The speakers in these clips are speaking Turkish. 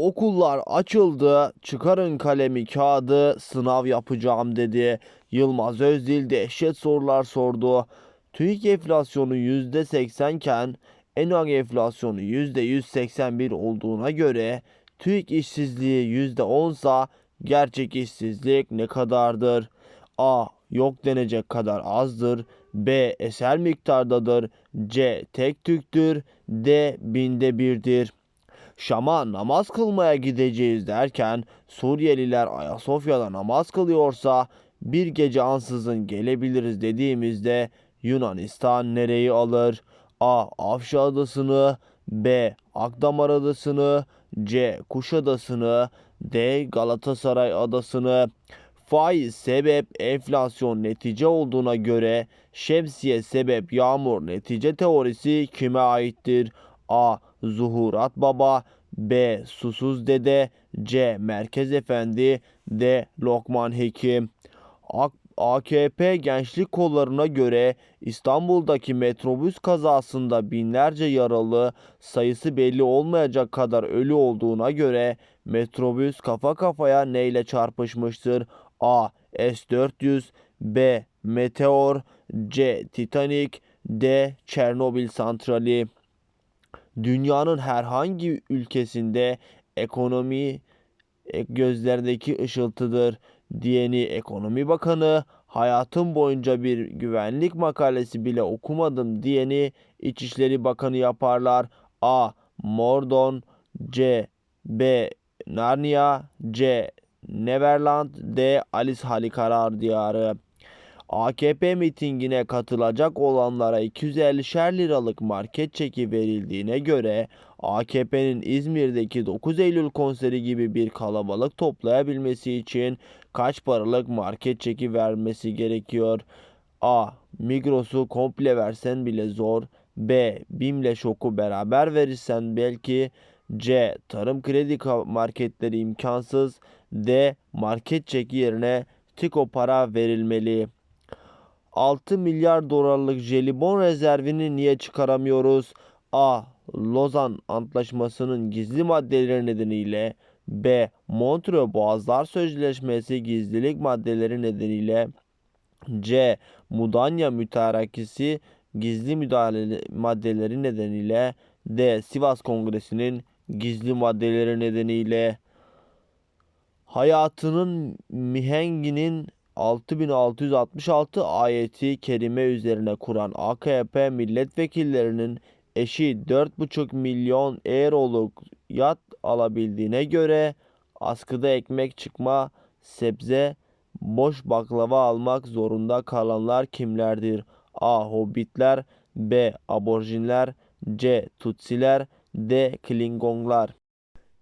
Okullar açıldı, çıkarın kalemi kağıdı, sınav yapacağım dedi. Yılmaz Özdil dehşet sorular sordu. TÜİK enflasyonu %80 iken ENAG enflasyonu %181 olduğuna göre TÜİK işsizliği %10 sa gerçek işsizlik ne kadardır? A. Yok denecek kadar azdır. B. Eser miktardadır. C. Tek tüktür. D. Binde birdir. Şam'a namaz kılmaya gideceğiz derken Suriyeliler Ayasofya'da namaz kılıyorsa bir gece ansızın gelebiliriz dediğimizde Yunanistan nereyi alır? A. Afşa Adası'nı B. Akdamar Adası'nı C. Kuşadası'nı D. Galatasaray Adası'nı Faiz sebep enflasyon netice olduğuna göre şemsiye sebep yağmur netice teorisi kime aittir? A. Zuhurat Baba B. Susuz Dede C. Merkez Efendi D. Lokman Hekim AK- AKP gençlik kollarına göre İstanbul'daki metrobüs kazasında binlerce yaralı sayısı belli olmayacak kadar ölü olduğuna göre metrobüs kafa kafaya neyle çarpışmıştır? A. S-400 B. Meteor C. Titanic D. Çernobil santrali Dünyanın herhangi ülkesinde ekonomi e, gözlerdeki ışıltıdır diyeni ekonomi bakanı hayatım boyunca bir güvenlik makalesi bile okumadım diyeni İçişleri Bakanı yaparlar. A. Mordon C. B. Narnia C. Neverland D. Alice Halikarar Diyarı AKP mitingine katılacak olanlara 250'şer liralık market çeki verildiğine göre AKP'nin İzmir'deki 9 Eylül konseri gibi bir kalabalık toplayabilmesi için kaç paralık market çeki vermesi gerekiyor? A. Migros'u komple versen bile zor. B. Bim'le şoku beraber verirsen belki. C. Tarım kredi marketleri imkansız. D. Market çeki yerine Tiko para verilmeli. 6 milyar dolarlık jelibon rezervini niye çıkaramıyoruz? A. Lozan Antlaşması'nın gizli maddeleri nedeniyle B. Montreux Boğazlar Sözleşmesi gizlilik maddeleri nedeniyle C. Mudanya Mütarekesi gizli müdahale maddeleri nedeniyle D. Sivas Kongresi'nin gizli maddeleri nedeniyle hayatının mihenginin 6666 ayeti kerime üzerine kuran AKP milletvekillerinin eşi 4,5 milyon euroluk yat alabildiğine göre askıda ekmek çıkma, sebze, boş baklava almak zorunda kalanlar kimlerdir? A. Hobbitler B. Aborjinler C. Tutsiler D. Klingonlar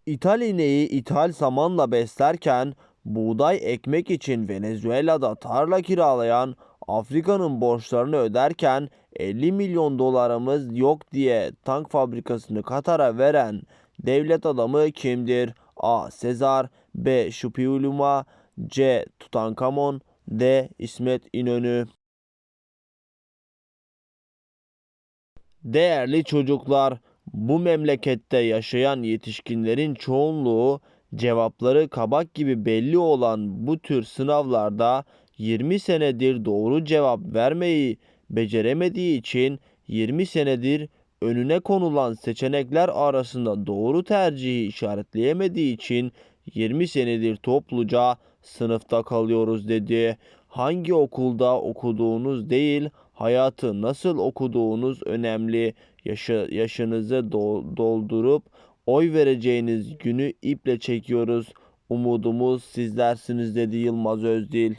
İthal ineği ithal samanla beslerken buğday ekmek için Venezuela'da tarla kiralayan Afrika'nın borçlarını öderken 50 milyon dolarımız yok diye tank fabrikasını Katar'a veren devlet adamı kimdir? A. Sezar B. Şupiuluma C. Tutankamon D. İsmet İnönü Değerli çocuklar, bu memlekette yaşayan yetişkinlerin çoğunluğu cevapları kabak gibi belli olan bu tür sınavlarda 20 senedir doğru cevap vermeyi beceremediği için 20 senedir önüne konulan seçenekler arasında doğru tercihi işaretleyemediği için 20 senedir topluca sınıfta kalıyoruz dedi. Hangi okulda okuduğunuz değil, hayatı nasıl okuduğunuz önemli. Yaşı, yaşınızı do- doldurup oy vereceğiniz günü iple çekiyoruz. Umudumuz sizlersiniz dedi Yılmaz Özdil.